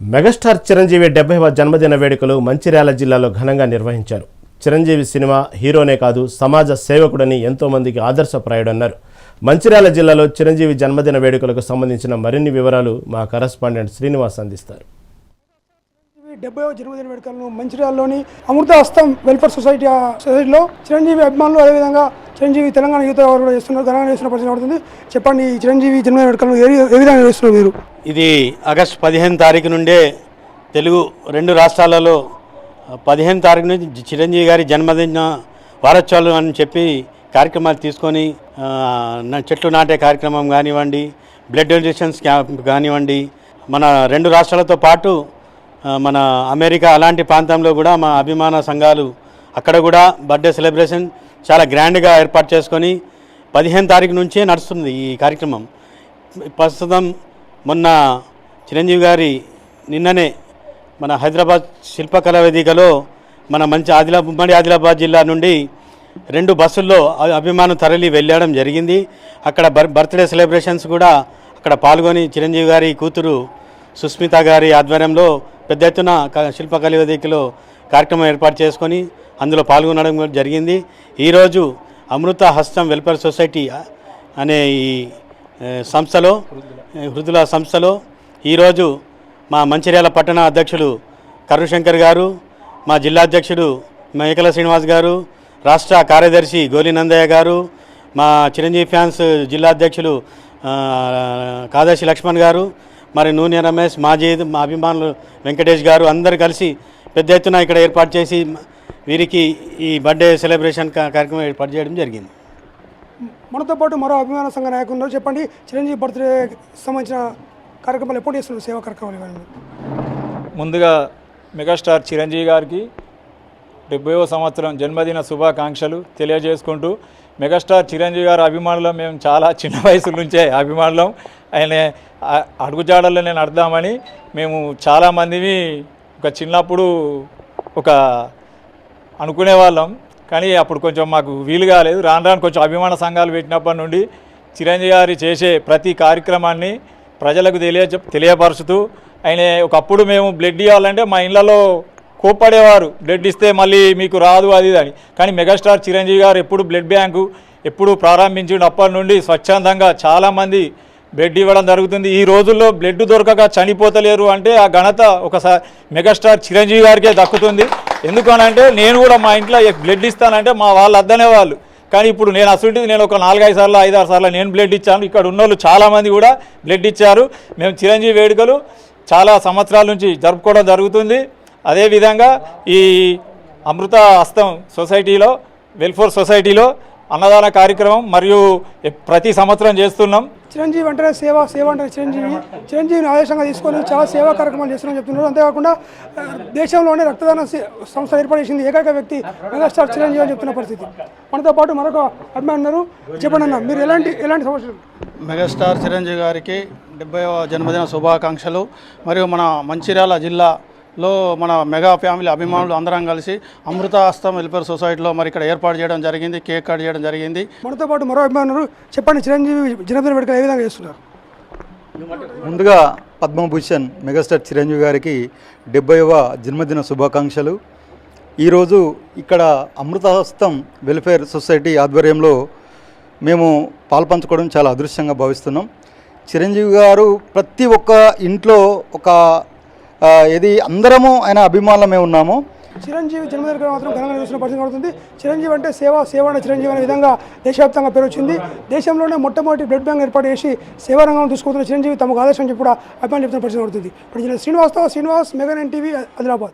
Megastar Chiranjeevi డెబ్బైవ జన్మదిన వేడుకలు మంచిర్యాల జిల్లాలో ఘనంగా నిర్వహించారు. చిరంజీవి సినిమా హీరోనే కాదు సమాజ సేవకుడని ఎంతోమందికి ఆదర్శప్రాయుడన్నారు. మంచిర్యాల జిల్లాలో చిరంజీవి జన్మదిన వేడుకలకు సంబంధించిన మరిన్ని వివరాలు మా కరస్పాండెంట్ శ్రీనివాస్ అందిస్తారు. డెబ్బైవ జన్మదిన వేడుకలను మంచిర్యాలలోని అమృత హస్తం వెల్ఫేర్ సొసైటీ ఆ సొసైటీలో చిరంజీవి అభిమానులు అదేవిధంగా చిరంజీవి తెలంగాణ యువత వారు కూడా చేస్తున్నారు. ఘనంగా చేస్తున్న పరిస్థితి పడుతుంది చెప్పండి ఈ చిరంజీవి జన్మదిన వేడుకలను ఏ ఏ విధంగా చేస్తున్నారు మీరు? ఇది ఆగస్టు పదిహేను తారీఖు నుండే తెలుగు రెండు రాష్ట్రాలలో పదిహేను తారీఖు నుంచి చిరంజీవి గారి జన్మదిన వారోత్సవాలు అని చెప్పి కార్యక్రమాలు తీసుకొని చెట్లు నాటే కార్యక్రమం కానివ్వండి బ్లడ్ డొనేషన్స్ క్యాంప్ కానివ్వండి మన రెండు రాష్ట్రాలతో పాటు మన అమెరికా అలాంటి ప్రాంతంలో కూడా మా అభిమాన సంఘాలు అక్కడ కూడా బర్త్డే సెలబ్రేషన్ చాలా గ్రాండ్గా ఏర్పాటు చేసుకొని పదిహేను తారీఖు నుంచే నడుస్తుంది ఈ కార్యక్రమం. ప్రస్తుతం మొన్న చిరంజీవి గారి నిన్ననే మన హైదరాబాద్ శిల్పకళా వేదికలో మన మంచి ఆదిలాబాద్ ఉమ్మడి ఆదిలాబాద్ జిల్లా నుండి రెండు బస్సుల్లో అభిమానం తరలి వెళ్ళడం జరిగింది. అక్కడ బర్ బర్త్డే సెలబ్రేషన్స్ కూడా అక్కడ పాల్గొని చిరంజీవి గారి కూతురు సుస్మిత గారి ఆధ్వర్యంలో పెద్ద ఎత్తున శిల్పకళ వేదికలో కార్యక్రమం ఏర్పాటు చేసుకొని అందులో పాల్గొనడం జరిగింది. ఈరోజు అమృత హస్తం వెల్ఫేర్ సొసైటీ అనే ఈ సంస్థలో హృదుల సంస్థలో ఈరోజు మా మంచిర్యాల పట్టణ అధ్యక్షులు కరుణశంకర్ గారు మా జిల్లా అధ్యక్షుడు మేకల శ్రీనివాస్ గారు రాష్ట్ర కార్యదర్శి గోలి నందయ్య గారు మా చిరంజీవి ఫ్యాన్స్ జిల్లా అధ్యక్షులు కాదర్శి లక్ష్మణ్ గారు మరి నూనె రమేష్ మాజీద్ మా అభిమానులు వెంకటేష్ గారు అందరు కలిసి పెద్ద ఎత్తున ఇక్కడ ఏర్పాటు చేసి వీరికి ఈ బర్త్డే సెలబ్రేషన్ కార్యక్రమం ఏర్పాటు చేయడం జరిగింది. మనతో పాటు మరో అభిమాన సంఘ నాయకులు ఉన్నారు. చెప్పండి చిరంజీవి బర్త్డే సంబంధించిన కార్యక్రమాలు ఎప్పుడు చేస్తున్నారు? సేవా కార్యక్రమాలు ఇవన్నీ. ముందుగా మెగాస్టార్ చిరంజీవి గారికి డెబ్బైవ సంవత్సరం జన్మదిన శుభాకాంక్షలు తెలియజేసుకుంటూ మెగాస్టార్ చిరంజీవి గారి అభిమానులం. మేము చాలా చిన్న వయసు నుంచే అభిమానులం. ఆయన అడుగుజాడల్లో నేను అడదామని మేము చాలామందిని ఒక చిన్నప్పుడు ఒక అనుకునే వాళ్ళం కానీ అప్పుడు కొంచెం మాకు వీలు కాలేదు. రాను రాను కొంచెం అభిమాన సంఘాలు పెట్టినప్పటి నుండి చిరంజీవి గారి చేసే ప్రతి కార్యక్రమాన్ని ప్రజలకు తెలియ తెలియపరుచుతూ ఆయన ఒకప్పుడు మేము బ్లడ్ ఇవ్వాలంటే మా ఇళ్ళలో కోప్పడేవారు. బ్లడ్ ఇస్తే మళ్ళీ మీకు రాదు అది అని. కానీ మెగాస్టార్ చిరంజీవి గారు ఎప్పుడు బ్లడ్ బ్యాంకు ఎప్పుడు ప్రారంభించినప్పటి నుండి స్వచ్ఛందంగా చాలామంది బ్లడ్ ఇవ్వడం జరుగుతుంది. ఈ రోజుల్లో బ్లడ్ దొరకక చనిపోతలేరు అంటే ఆ ఘనత ఒకసారి మెగాస్టార్ చిరంజీవి గారికే దక్కుతుంది. ఎందుకనంటే నేను కూడా మా ఇంట్లో బ్లడ్ ఇస్తానంటే మా వాళ్ళు అద్దనే వాళ్ళు. కానీ ఇప్పుడు నేను అసలు నేను ఒక నాలుగైదు సార్లు ఐదారు సార్లు నేను బ్లడ్ ఇచ్చాను. ఇక్కడ ఉన్న వాళ్ళు చాలామంది కూడా బ్లడ్ ఇచ్చారు. మేము చిరంజీవి వేడుకలు చాలా సంవత్సరాల నుంచి జరుపుకోవడం జరుగుతుంది. అదేవిధంగా ఈ అమృత హస్తం సొసైటీలో వెల్ఫేర్ సొసైటీలో అన్నదాన కార్యక్రమం మరియు ప్రతి సంవత్సరం చేస్తున్నాం. చిరంజీవి అంటేనే సేవ సేవ అంటే చిరంజీవి. చిరంజీవిని ఆదేశంగా తీసుకొని చాలా సేవా కార్యక్రమాలు చేస్తున్నారని చెప్తున్నారు. అంతేకాకుండా దేశంలోనే రక్తదాన సంస్థ ఏర్పాటు చేసింది ఏకైక వ్యక్తి మెగాస్టార్ చిరంజీవి అని చెప్తున్న పరిస్థితి. మనతో పాటు మరొక అభిమానున్నారు చెప్పండి అన్న మీరు ఎలాంటి ఎలాంటి సమస్యలు? మెగాస్టార్ చిరంజీవి గారికి డెబ్బైవ జన్మదిన శుభాకాంక్షలు. మరియు మన మంచిర్యాల జిల్లా జిల్లాలో మన మెగా ఫ్యామిలీ అభిమానులు అందరం కలిసి అమృత హస్తం వెల్ఫేర్ సొసైటీలో మరి ఇక్కడ ఏర్పాటు చేయడం జరిగింది కేక్ కట్ చేయడం జరిగింది. మనతో పాటు మరో అభిమానులు చెప్పండి చిరంజీవి జన్మదిన వేడుకలు ఏ విధంగా చేస్తున్నారు? ముందుగా పద్మభూషణ్ మెగాస్టార్ చిరంజీవి గారికి డెబ్బైవ జన్మదిన శుభాకాంక్షలు. ఈరోజు ఇక్కడ అమృతహస్తం వెల్ఫేర్ సొసైటీ ఆధ్వర్యంలో మేము పాల్పంచుకోవడం చాలా అదృశ్యంగా భావిస్తున్నాం. చిరంజీవి గారు ప్రతి ఒక్క ఇంట్లో ఒక ఇది అందరము ఆయన అభిమానులమే ఉన్నాము. చిరంజీవి జన్మదిన మాత్రం ఘనంగా చేస్తున్న పరిస్థితి కనబడుతుంది. చిరంజీవి అంటే సేవ సేవ చిరంజీవి అనే విధంగా దేశవ్యాప్తంగా పేరు వచ్చింది దేశంలోనే మొట్టమొదటి బ్లడ్ బ్యాంక్ ఏర్పాటు చేసి సేవా రంగం తీసుకుంటున్న చిరంజీవి తమకు ఆదర్శం చెప్పి కూడా అభిమానులు చెప్తున్న పరిస్థితి పడుతుంది ఇప్పుడు శ్రీనివాస్తో శ్రీనివాస్ మెగా ఎన్టీవీ ఆదిలాబాద్